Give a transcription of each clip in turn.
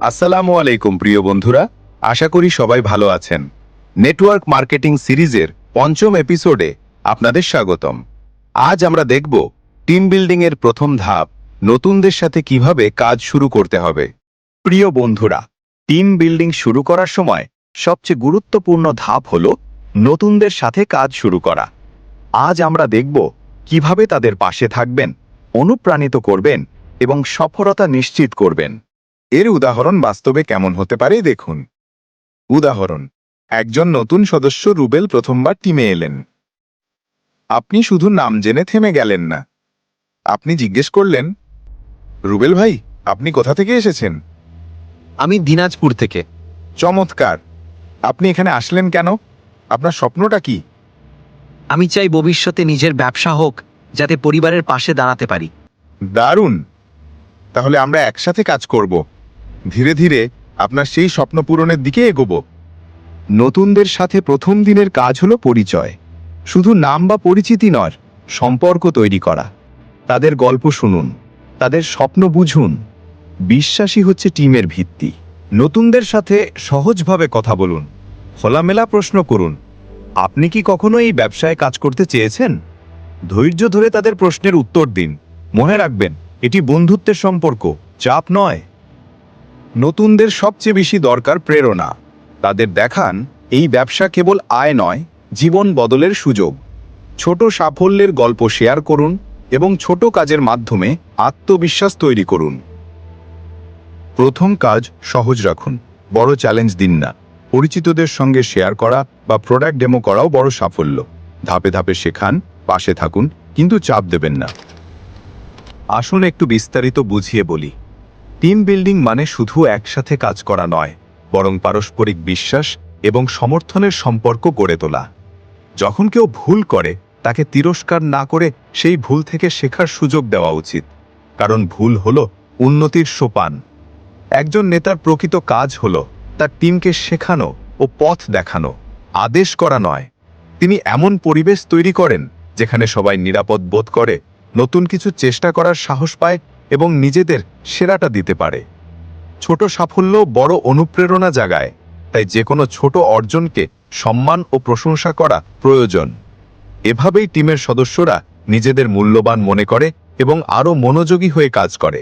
আসসালামু আলাইকুম, প্রিয় বন্ধুরা। আশা করি সবাই ভালো আছেন। নেটওয়ার্ক মার্কেটিং সিরিজের পঞ্চম এপিসোডে আপনাদের স্বাগতম। আজ আমরা দেখব টিম বিল্ডিং এর প্রথম ধাপ, নতুনদের সাথে কীভাবে কাজ শুরু করতে হবে। প্রিয় বন্ধুরা, টিম বিল্ডিং শুরু করার সময় সবচেয়ে গুরুত্বপূর্ণ ধাপ হল নতুনদের সাথে কাজ শুরু করা। আজ আমরা দেখব কীভাবে তাদের পাশে থাকবেন, অনুপ্রাণিত করবেন এবং সফলতা নিশ্চিত করবেন। এর উদাহরণ বাস্তবে কেমন হতে পারে দেখুন। উদাহরণ একজন নতুন সদস্য রুবেল প্রথমবার টিমে এলেন। আপনি শুধু নাম জেনে থেমে গেলেন না। আপনি জিজ্ঞেস করলেন রুবেল ভাই আপনি কোথা থেকে এসেছেন? আমি দিনাজপুর থেকে। চমৎকার। আপনি এখানে আসলেন কেন? আপনার স্বপ্নটা কি? আমি চাই ভবিষ্যতে নিজের ব্যবসা হোক যাতে পরিবারের পাশে দাঁড়াতে পারি। দারুণ। তাহলে আমরা একসাথে কাজ করব। ধীরে ধীরে আপনার সেই স্বপ্ন পূরণের দিকে এগোব। নতুনদের সাথে প্রথম দিনের কাজ হলো পরিচয়। শুধু নাম বা পরিচিতি নয়, সম্পর্ক তৈরি করা। তাদের গল্প শুনুন, তাদের স্বপ্ন বুঝুন। বিশ্বাসী হচ্ছে টিমের ভিত্তি। নতুনদের সাথে সহজভাবে কথা বলুন, খোলামেলা প্রশ্ন করুন। আপনি কি কখনো এই ব্যবসায় কাজ করতে চেয়েছেন? ধৈর্য ধরে তাদের প্রশ্নের উত্তর দিন। মনে রাখবেন, এটি বন্ধুত্বের সম্পর্ক, চাপ নয়। নতুনদের সবচেয়ে বেশি দরকার প্রেরণা। তাদের দেখান, এই ব্যবসা কেবল আয় নয়, জীবন বদলের সুযোগ। ছোট সাফল্যের গল্প শেয়ার করুন এবং ছোট কাজের মাধ্যমে আত্মবিশ্বাস তৈরি করুন। প্রথম কাজ সহজ রাখুন, বড় চ্যালেঞ্জ দিন না। পরিচিতদের সঙ্গে শেয়ার করা বা প্রোডাক্ট ডেমো করাও বড় সাফল্য। ধাপে ধাপে শেখান, পাশে থাকুন, কিন্তু চাপ দেবেন না। আসুন একটু বিস্তারিত বুঝিয়ে বলি। টিম বিল্ডিং মানে শুধু একসাথে কাজ করা নয়, বরং পারস্পরিক বিশ্বাস এবং সমর্থনের সম্পর্ক গড়ে তোলা। যখন কেউ ভুল করে, তাকে তিরস্কার না করে সেই ভুল থেকে শেখার সুযোগ দেওয়া উচিত, কারণ ভুল হল উন্নতির সোপান। একজন নেতার প্রকৃত কাজ হল তার টিমকে শেখানো ও পথ দেখানো, আদেশ করা নয়। তিনি এমন পরিবেশ তৈরি করেন, যেখানে সবাই নিরাপদ বোধ করে, নতুন কিছু চেষ্টা করার সাহস পায় এবং নিজেদের সেরাটা দিতে পারে। ছোট সাফল্য বড় অনুপ্রেরণা জাগায়, তাই যে কোনো ছোট অর্জনকে সম্মান ও প্রশংসা করা প্রয়োজন। এভাবেই টিমের সদস্যরা নিজেদের মূল্যবান মনে করে এবং আরও মনোযোগী হয়ে কাজ করে।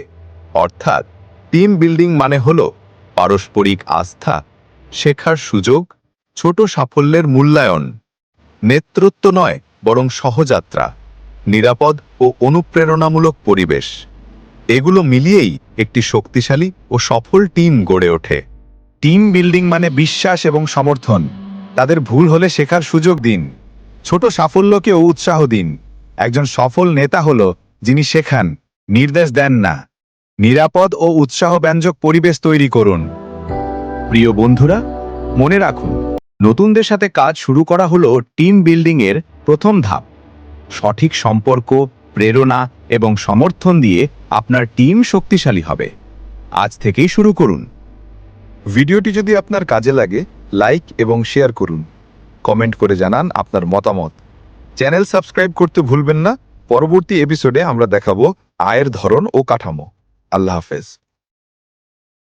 অর্থাৎ টিম বিল্ডিং মানে হল পারস্পরিক আস্থা, শেখার সুযোগ, ছোট সাফল্যের মূল্যায়ন। নেতৃত্ব নয়, বরং সহযাত্রা, নিরাপদ ও অনুপ্রেরণামূলক পরিবেশ। এগুলো মিলিয়েই একটি শক্তিশালী ও সফল টিম গড়ে ওঠে। টিম বিল্ডিং মানে বিশ্বাস এবং সমর্থন। তাদের ভুল হলে শেখার সুযোগ দিন। ছোট সাফল্যকেও উৎসাহ দিন। একজন সফল নেতা হল যিনি শেখান, নির্দেশ দেন না। নিরাপদ ও উৎসাহব্যঞ্জক পরিবেশ তৈরি করুন। প্রিয় বন্ধুরা, মনে রাখুন, নতুনদের সাথে কাজ শুরু করা হলো টিম বিল্ডিং এর প্রথম ধাপ। সঠিক সম্পর্ক, প্রেরণা এবং সমর্থন দিয়ে আপনার টিম শক্তিশালী হবে। আজ থেকেই শুরু করুন। ভিডিওটি যদি আপনার কাজে লাগে, লাইক এবং শেয়ার করুন। কমেন্ট করে জানান আপনার মতামত। চ্যানেল সাবস্ক্রাইব করতে ভুলবেন না। পরবর্তী এপিসোডে আমরা দেখাবো আয়ের ধরন ও কাঠামো। আল্লাহ হাফেজ।